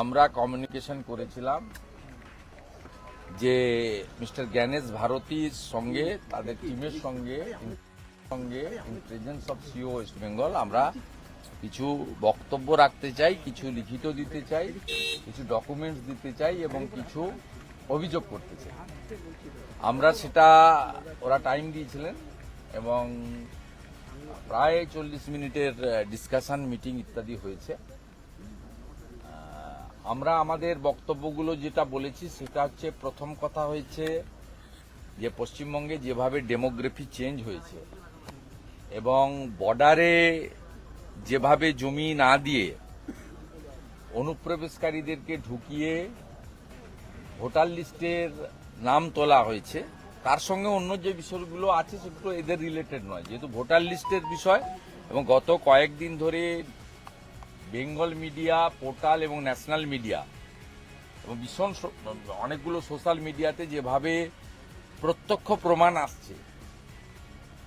আমরা কমিউনিকেশন করেছিলাম যে মিস্টার জ্ঞানেশ ভারতীর সঙ্গে, তাদের টিমের সঙ্গে সঙ্গে in presence of CEO West Bengal আমরা কিছু বক্তব্য রাখতে চাই, কিছু লিখিত দিতে চাই, কিছু ডকুমেন্টস দিতে চাই এবং কিছু অভিযোগ করতে চাই। আমরা সেটা, ওরা টাইম দিয়েছিলেন এবং প্রায় চল্লিশ মিনিটের ডিসকাশন মিটিং ইত্যাদি হয়েছে। আমরা আমাদের বক্তব্যগুলো যেটা বলেছি, সেটা হচ্ছে প্রথম কথা হয়েছে যে পশ্চিমবঙ্গে যেভাবে ডেমোগ্রাফি চেঞ্জ হয়েছে এবং বর্ডারে যেভাবে জমি না দিয়ে অনুপ্রবেশকারীদেরকে ঢুকিয়ে ভোটার লিস্টের নাম তোলা হয়েছে, তার সঙ্গে অন্য যে বিষয়গুলো আছে সেগুলো এদের রিলেটেড নয়। যেহেতু ভোটার লিস্টের বিষয় এবং গত কয়েকদিন ধরে বেঙ্গল মিডিয়া, পোর্টাল এবং ন্যাশনাল মিডিয়া এবং ভীষণ অনেকগুলো সোশ্যাল মিডিয়াতে যেভাবে প্রত্যক্ষ প্রমাণ আসছে,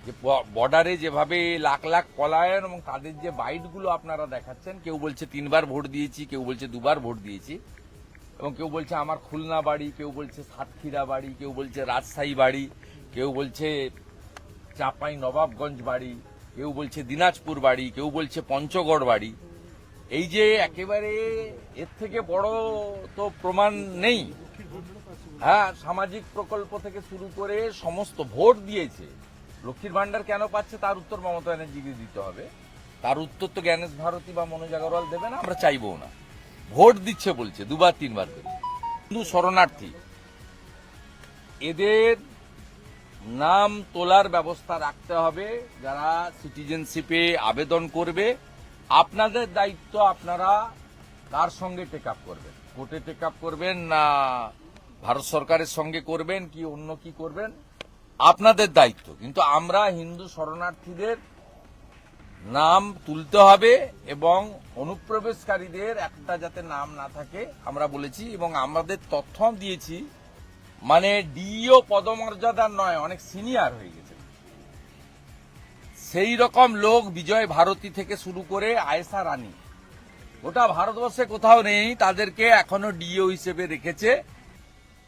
যে বর্ডারে যেভাবে লাখ লাখ পলায়ন এবং তাদের যে বাইটগুলো আপনারা দেখাচ্ছেন, কেউ বলছে তিনবার ভোট দিয়েছি, কেউ বলছে দুবার ভোট দিয়েছি এবং কেউ বলছে আমার খুলনা বাড়ি, কেউ বলছে সাতক্ষীরা বাড়ি, কেউ বলছে রাজশাহী বাড়ি, কেউ বলছে চাপাই নবাবগঞ্জ বাড়ি, কেউ বলছে দিনাজপুর বাড়ি, কেউ বলছে পঞ্চগড় বাড়ি। এই যে একেবারে এর থেকে বড় তো প্রমাণ নেই। হ্যাঁ সামাজিক প্রকল্প থেকে শুরু করে সমস্ত ভোট দিয়েছে। লক্ষ্মীর ভান্ডার কেন পাচ্ছে তার উত্তর মমতা ব্যানার্জিকে দিতে হবে। তার উত্তর তো জ্ঞানেশ ভারতী বা মনোজ আগরওয়াল দেবে না, আমরা চাইব না। ভোট দিচ্ছে বলছে, দুবার, তিনবার করে। হিন্দু শরণার্থী, এদের নাম তোলার ব্যবস্থা রাখতে হবে। যারা সিটিজেনশিপে আবেদন করবে আপনাদের দায়িত্ব আপনারা কার সঙ্গে টেক আপ করবেন? কোর্টে টেক আপ করবেন না ভারত সরকারের সঙ্গে করবেন কি অন্য কি করবেন? আপনাদের দায়িত্ব। কিন্তু আমরা হিন্দু শরণার্থীদের নাম তুলতে হবে এবং অনুপ্রবেশকারীদের একটা যাতে নাম না থাকে, আমরা বলেছি, এবং আমাদের তথ্য দিয়েছি। মানে ডিও পদমর্যাদার নয়, অনেক সিনিয়র হয়ে গেছে। সেই রকম লোক বিজয় ভারতী থেকে শুরু করে আয়েশা রানী। গোটা ভারতবর্ষে কোথাও নেই, তাদেরকে এখনও ডিও হিসেবে রেখেছে।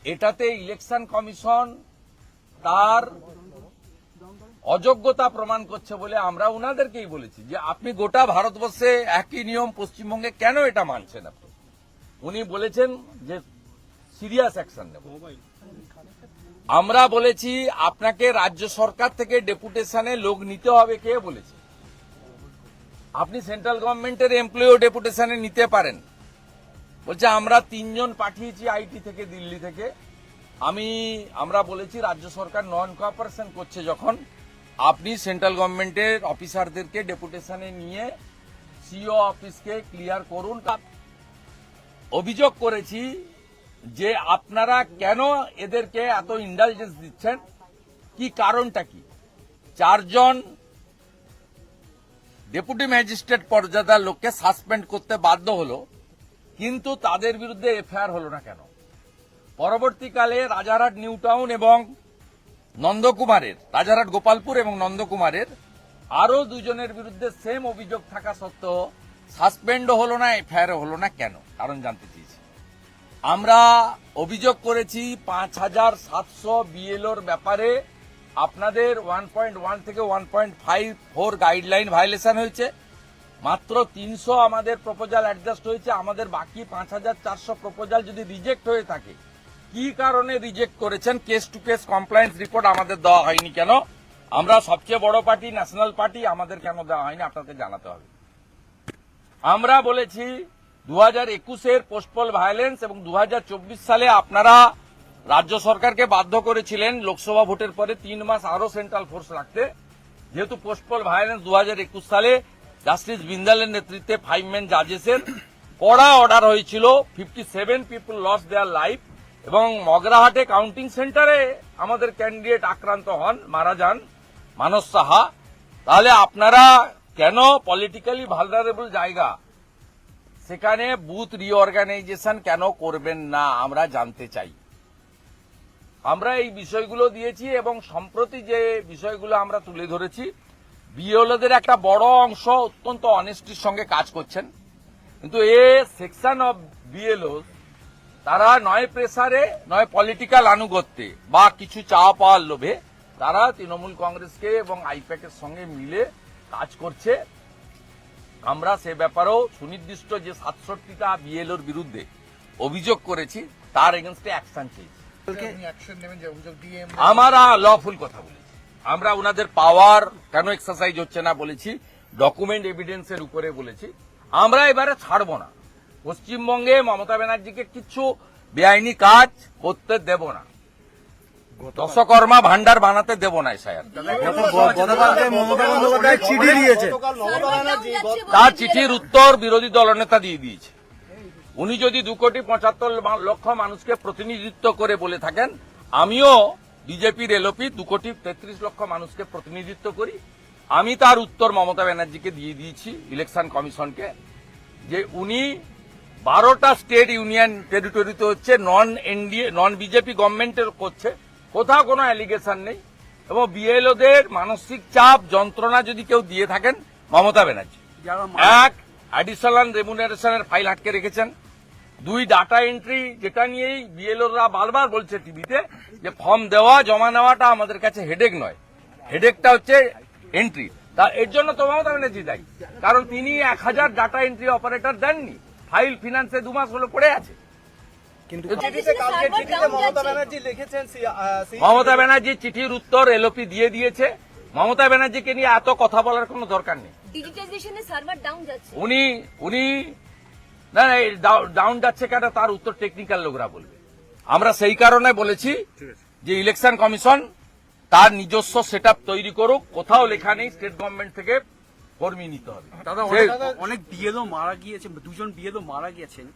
এটাতে ইলেকশন কমিশন তার অযোগ্যতা প্রমাণ করছে বলে আমরা ওনাদেরকেই বলেছি যে আপনি গোটা ভারতবর্ষে একই নিয়ম পশ্চিমবঙ্গে কেন এটা মানছেন আপনি? উনি বলেছেন যে সিরিয়াস অ্যাকশন নেব। আমরা বলেছি, আপনাকে রাজ্য সরকার থেকে ডেপুটেশনে লোক নিতে হবে, কে বলেছে? আপনি সেন্ট্রাল গভর্নমেন্টের এমপ্লয়িও ডেপুটেশনে নিতে পারেন। বলছে, আমরা তিনজন পাঠিয়েছি আইটি থেকে, দিল্লি থেকে। আমি, আমরা বলেছি, রাজ্য সরকার নন কোঅপারেশন করছে যখন। আপনি সেন্ট্রাল গভর্নমেন্টের অফিসারদেরকে ডেপুটেশনে নিয়ে সিও অফিসকে ক্লিয়ার করুন। অভিযোগ করেছি যে আপনারা কেন এদেরকে এত ইন্ডালজেন্স দিচ্ছেন? কি কারণটা কি? চারজন ডেপুটি ম্যাজিস্ট্রেট পর্যাদার লোককে সাসপেন্ড করতে বাধ্য হলো, কিন্তু তাদের বিরুদ্ধে এফআইআর হলো না কেন? পরবর্তীকালে রাজারহাট নিউ টাউন এবং নন্দকুমারের, রাজারহাট গোপালপুর এবং নন্দকুমারের আরও দুজনের বিরুদ্ধে সেম অভিযোগ থাকা সত্ত্বেও সাসপেন্ডও হলো না, এফআইআর হলো না কেন? কারণ জানতে চেয়েছি। আমরা অভিযোগ করেছি পাঁচ হাজার সাতশো বিএলওর ব্যাপারে। আপনাদের ওয়ান পয়েন্ট ওয়ান থেকে one point five four guideline violation হয়েছে। মাত্র তিনশো আমাদের প্রপোজাল অ্যাডজাস্ট হয়েছে। আমাদের বাকি পাঁচ হাজার চারশো প্রপোজাল যদি রিজেক্ট হয়ে থাকে, কি কারণে রিজেক্ট করেছেন? Case to case compliance report আমাদের দেওয়া হয়নি কেন? আমরা সবচেয়ে বড় পার্টি ন্যাশনাল পার্টি আমাদের কেন দেওয়া হয়নি? আপনাকে জানাতে হবে। আমরা বলেছি দু হাজার একুশের পোস্টপল ভায়োলেন্স এবং দু হাজার চব্বিশ সালে আপনারা রাজ্য সরকারকে বাধ্য করেছিলেন লোকসভা ভোটের পরে তিন মাস আরও সেন্ট্রাল ফোর্স রাখতে। যেহেতু পোস্টপল ভায়োলেন্স দু একুশ সালে জাস্টিস বিন্দালের নেতৃত্বে ফাইভ ম্যান জাজেসের কড়া অর্ডার হয়েছিল, fifty seven people loss their life এবং মগরাহাটে কাউন্টিং সেন্টারে আমাদের ক্যান্ডিডেট আক্রান্ত হন, মারা যান মানস সাহা। তাহলে আপনারা কেন পলিটিক্যালি ভালনারেবল জায়গা সেখানে বুথ রিঅর্গানাইজেশন কেন করবেন না আমরা জানতে চাই। আমরা এই বিষয়গুলো দিয়েছি এবং সম্প্রতি যে বিষয়গুলো আমরা তুলে ধরেছি, বিএলওদের একটা বড় অংশ অত্যন্ত অনেস্টির সঙ্গে কাজ করছেন। কিন্তু এ সেকশন অফ বিএলও তারা নয় প্রেসারে নয় পলিটিক্যাল আনুগত্যে বা কিছু চা পাওয়ার লোভে, তারা তৃণমূল কংগ্রেসকে এবং আইপ্যাকের সঙ্গে মিলে কাজ করছে। আমরা সে ব্যাপারেও সুনির্দিষ্ট যে সাতষট্টিটা বিএল বিএলওর বিরুদ্ধে অভিযোগ করেছি তার এগেনস্টে অ্যাকশন চেয়েছি আমরা লফুল কথা বলেছি। আমরা ওনাদের পাওয়ার কেন এক্সারসাইজ হচ্ছে না বলেছি ডকুমেন্ট এভিডেন্সের উপরে বলেছি। আমরা এবারে ছাড়ব না। পশ্চিমবঙ্গে মমতা ব্যানার্জিকে কিছু বেআইনি কাজ করতে দেব না। দশকর্মা ভান্ডার বানাতে দেব না দিয়েছে তার চিঠির উত্তর বিরোধী দলনেতা দিয়ে দিয়েছে। উনি যদি দু কোটি পঁচাত্তর লক্ষ মানুষকে প্রতিনিধিত্ব করে বলে থাকেন, আমিও বিজেপির এলপি দু কোটি তেত্রিশ লক্ষ মানুষকে প্রতিনিধিত্ব করি। আমি তার উত্তর মমতা ব্যানার্জিকে দিয়ে দিয়েছি, ইলেকশন কমিশনকে, যে উনি বারোটা স্টেট ইউনিয়ন টেরিটরিতে হচ্ছে নন এনডিএ নন বিজেপি গভর্নমেন্টের করছে। কোথাও কোনো অ্যালিগেশন নেই। এবং বিএলওদের মানসিক চাপ যন্ত্রণা যদি কেউ দিয়ে থাকেন মমতা ব্যানার্জি। এক অ্যাডিশনাল রেমুনারেশনের ফাইল আটকে রেখেছেন। দুই ডাটা এন্ট্রি যেটা নিয়েই বিএলওরা বারবার বলছে টিভিতে যে ফর্ম দেওয়া জমা নেওয়াটা আমাদের কাছে হেডেক নয়। হেডেকটা হচ্ছে এন্ট্রি তা এর জন্য তো মমতা ব্যানার্জি দায়ী। কারণ তিনি এক হাজার ডাটা এন্ট্রি অপারেটর দেননি। ফাইল ফিনান্সে দু মাস হলো পড়ে আছে। কিন্তু চিঠিতে কালকে চিঠিতে মমতা ব্যানার্জি লিখেছেন মমতা ব্যানার্জি চিঠির উত্তর এলওপি দিয়ে দিয়েছে। মমতা ব্যানার্জিকে নিয়ে এত কথা বলার কোনো দরকার নেই। ডিজিটাইজেশনে সার্ভার ডাউন যাচ্ছে। উনি উনি না না, ডাউন যাচ্ছে কেন? তার উত্তর টেকনিক্যাল লোকরা বলবে। আমরা সেই কারণে বলেছি যে ইলেকশন কমিশন তার নিজস্ব সেট তৈরি করুক। কোথাও লেখা নেই স্টেট গভর্নমেন্ট থেকে কর্মী নিতে হবে। দাদা অনেক অনেক বিএলও মারা গিয়েছে দুজন বিএলও মারা গেছেন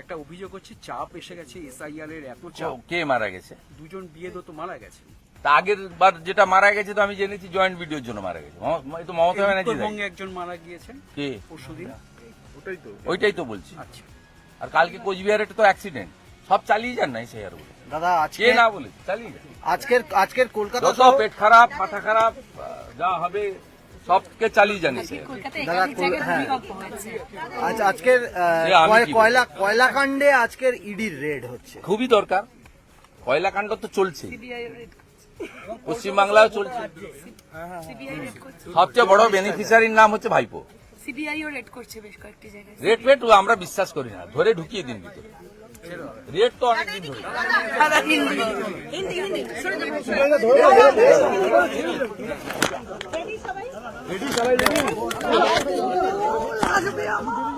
একটা অভিযোগ হচ্ছে চাপ এসে গেছে এসআইআর এর এত চাপ। কে মারা গেছে? দুজন বিয়ে তো মারা গেছে। তা আগের বার যেটা মারা গেছে তো আমি জেনেছি জয়েন্ট ভিডিওর জন্য মারা গেছে। এই তো মমতা ব্যানার্জি। উত্তরবঙ্গে একজন মারা গিয়েছেন কে? পরশুদিন ওইটাই তো বলছি। আচ্ছা। আর কালকে কোচবিহারে তো অ্যাক্সিডেন্ট সব চালিয়ে যান না এই শেয়ার দাদা আজকে না বলে চালিয়ে যান। আজকের আজকের কলকাতা সহ পেট খারাপ মাথা খারাপ যা হবে সবকে চালিয়ে জানি হ্যাঁ আজকের আমি কয়- কি কয়লা কয়লা কাণ্ডে আজকের ইডির রেড হচ্ছে? খুবই দরকার। কয়লাকাণ্ড তো চলছে। পশ্চিমবাংলায় চলছে। সবচেয়ে বড় বেনিফিশিয়ারির নাম হচ্ছে ভাইপো। সিবিআইও রেড করছে বেশ কয়েকটি জায়গায়। রেট ফেট আমরা বিশ্বাস করি না। ধরে ঢুকিয়ে দিন ভিতরে। রেট তো অনেকদিন ধরে হিন্দি হিন্দি। শুনে যাবো